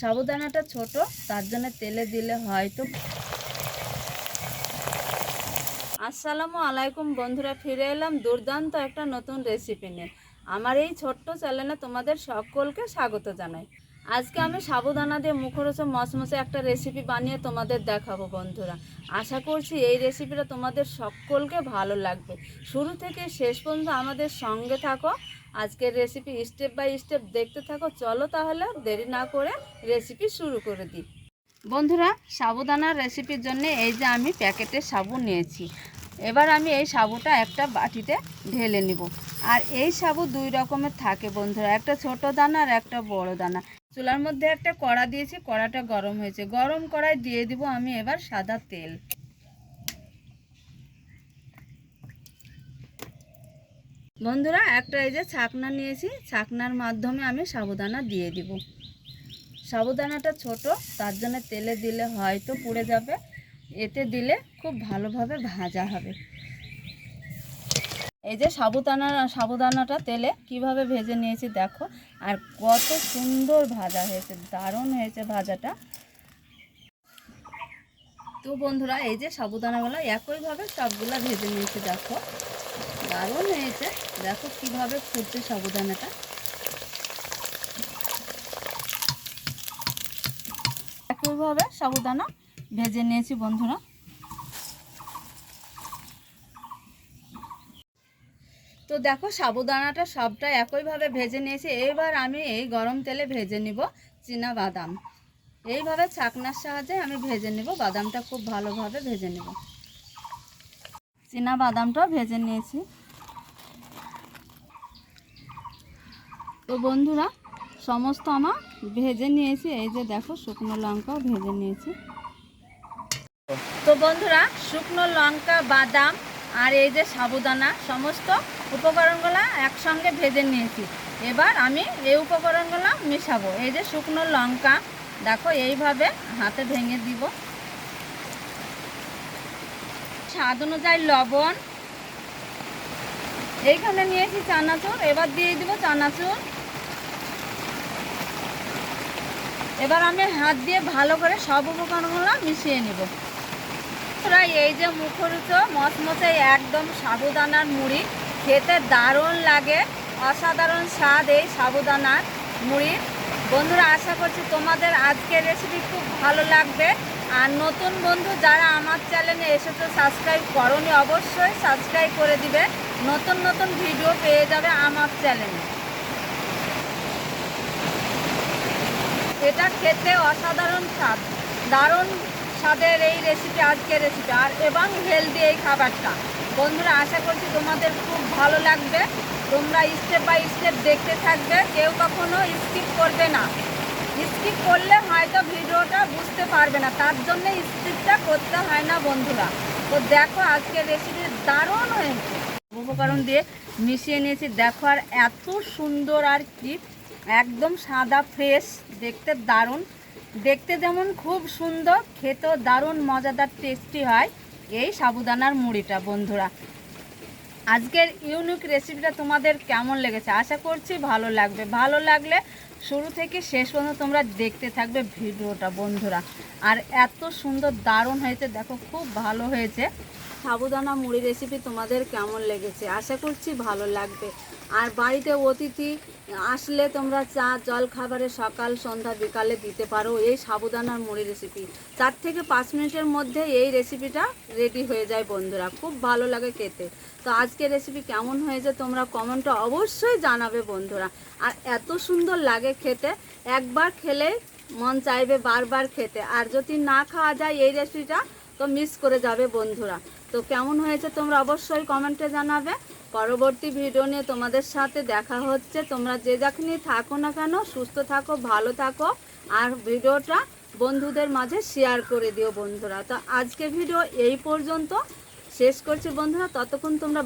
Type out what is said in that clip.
সাবুদানাটা ছোট, তার জন্য তেলে দিলে হয়তো আসসালামু আলাইকুম বন্ধুরা, ফিরে এলাম দুর্দান্ত একটা নতুন রেসিপি নিয়ে। আমার এই ছোট্ট চ্যানেলে তোমাদের সকলকে স্বাগত জানাই। আজকে আমি সাবুদানা দিয়ে মুখরোচক মসমসে একটা রেসিপি বানিয়ে তোমাদের দেখাবো বন্ধুরা। আশা করছি এই রেসিপিটা তোমাদের সকলকে ভালো লাগবে। শুরু থেকে শেষ পর্যন্ত আমাদের সঙ্গে থাকো। আজকের রেসিপি স্টেপ বাই স্টেপ দেখতে থাকো। চলো তাহলে দেরি না করে রেসিপি শুরু করে দিই। বন্ধুরা, সাবুদানার রেসিপির জন্য এই যে আমি প্যাকেটের সাবু নিয়েছি। এবার আমি এই সাবুটা একটা বাটিতে ঢেলে নিব। আর এই সাবু দুই রকমের থাকে বন্ধুরা, একটা ছোট দানা আর একটা বড় দানা। চুলার মধ্যে একটা কড়া দিয়েছি, কড়াটা গরম হয়েছে। গরম কড়াই দিয়ে দিব আমি এবার সাদা তেল। বন্ধুরা, একটা এই যে ছাকনা নিয়েছি। ছাকনার মাধ্যমে আমি সাবুদানা দিয়ে দিব। সাবুদানাটা ছোট, তার জন্য তেলে দিলে হয়তো পুড়ে যাবে। এতে দিলে খুব ভালোভাবে ভাজা হবে। এই যে সাবুদানা, সাবুদানাটা তেলে কীভাবে ভেজে নিয়েছি দেখো। আর কত সুন্দর ভাজা হয়েছে, দারুণ হয়েছে ভাজাটা। তো বন্ধুরা, এই যে সাবুদানাগুলো একইভাবে সবগুলা ভেজে নিয়েছি, দেখো। দারুণ হয়েছে। দেখো কীভাবে ফুটছে সাবুদানাটা। একইভাবে সাবুদানা ভেজে নিয়েছি বন্ধুরা। তো দেখো সাবুদানাটা সবটা একইভাবে ভেজে নিয়েছি। এবার আমি এই গরম তেলে ভেজে নিব চীনা বাদাম। এইভাবে ছাকনার সাহায্যে আমি ভেজে নিব। বাদামটা খুব ভালোভাবে ভেজে নেব। চীনা বাদামটাও ভেজে নিয়েছি। তো বন্ধুরা, সমস্ত আমার ভেজে নিয়েছি। এই যে দেখো, শুকনো লঙ্কাও ভেজে নিয়েছি। তো বন্ধুরা, শুকনো লঙ্কা, বাদাম আর এই যে সাবুদানা, সমস্ত উপকরণগুলো একসঙ্গে ভেজে নিয়েছি। এবার আমি এই উপকরণগুলো মেশাবো। এই যে শুকনো লঙ্কা, দেখো, এইভাবে হাতে ভেঙে দিব। স্বাদ অনুযায়ী লবণ। এইখানে নিয়েছি চানাচুর। এবার দিয়ে দিব চানাচুর। এবার আমি হাত দিয়ে ভালো করে সব উপকরণগুলো মিশিয়ে নিব। প্রায় এই যে মুখরুচ মচমচে একদম সাবুদানার মুড়ি, খেতে দারুণ লাগে, অসাধারণ স্বাদ এই সাবুদানার মুড়ির বন্ধুরা, আশা করছি তোমাদের আজকের রেসিপি খুব ভালো লাগবে। আর নতুন বন্ধু যারা আমার চ্যানেলে এসেছে সাবস্ক্রাইব করনি, অবশ্যই সাবস্ক্রাইব করে দিবে। নতুন নতুন ভিডিও পেয়ে যাবে আমার চ্যানেলে এটা খেতে অসাধারণ স্বাদ, দারুণ স্বাদের এই রেসিপি আজকের রেসিপি আর এবং হেলদি এই খাবারটা। বন্ধুরা, আশা করছি তোমাদের খুব ভালো লাগবে। তোমরা স্টেপ বাই স্টেপ দেখতে থাকবে, কেউ কখনো স্কিপ করবে না। স্কিপ করলে হয়তো ভিডিওটা বুঝতে পারবে না, তার জন্য স্কিপটা করতে হয় না বন্ধুরা। তো দেখো, আজকের রেসিপি দারুণ হয়েছে। উপকরণ দিয়ে মিশিয়ে নিয়েছি। দেখো আর এত সুন্দর আর কি একদম সাদা ফ্রেশ দেখতে দারুণ। দেখতে যেমন খুব সুন্দর, খেতেও দারুণ, মজাদার টেস্টি হয় এই সাবুদানার মুড়িটা, বন্ধুরা। আজকের ইউনিক রেসিপিটা তোমাদের কেমন লেগেছে? আশা করছি ভালো লাগবে। ভালো লাগলে শুরু থেকে শেষ পর্যন্ত তোমরা দেখতে থাকবে ভিডিওটা, বন্ধুরা। আর এত সুন্দর, দারুণ হয়েছে। দেখো, খুব ভালো হয়েছে। সাবুদানা মুড়ি রেসিপি তোমাদের কেমন লেগেছে? আশা করছি ভালো লাগবে। আর বাড়িতে অতিথি আসলে তোমরা চা, জল খাবারে সকাল, সন্ধ্যা, বিকালে দিতে পারো এই সাবুদানার মুড়ি রেসিপি চার থেকে পাঁচ মিনিটের মধ্যে এই রেসিপিটা রেডি হয়ে যায় বন্ধুরা। খুব ভালো লাগে খেতে। তো আজকের রেসিপি কেমন হয়েছে তোমরা কমেন্টে অবশ্যই জানাবে বন্ধুরা। আর এত সুন্দর লাগে খেতে। একবার খেলে মন চাইবে বারবার খেতে। আর যদি না খাওয়া যায় এই রেসিপিটা তো মিস করে যাবে বন্ধুরা। তো কেমন হয়েছে তোমরা অবশ্যই কমেন্টে জানাবে। পরবর্তী ভিডিও নিয়ে তোমাদের সাথে দেখা হচ্ছে। তোমরা যে যখনই থাকো না কেন, সুস্থ থাকো, ভালো থাকো। আর ভিডিওটা বন্ধুদের মাঝে শেয়ার করে দিও বন্ধুরা। তো আজকে ভিডিও এই পর্যন্ত। শেষ করছি বন্ধুরা। ততক্ষণ তোমরা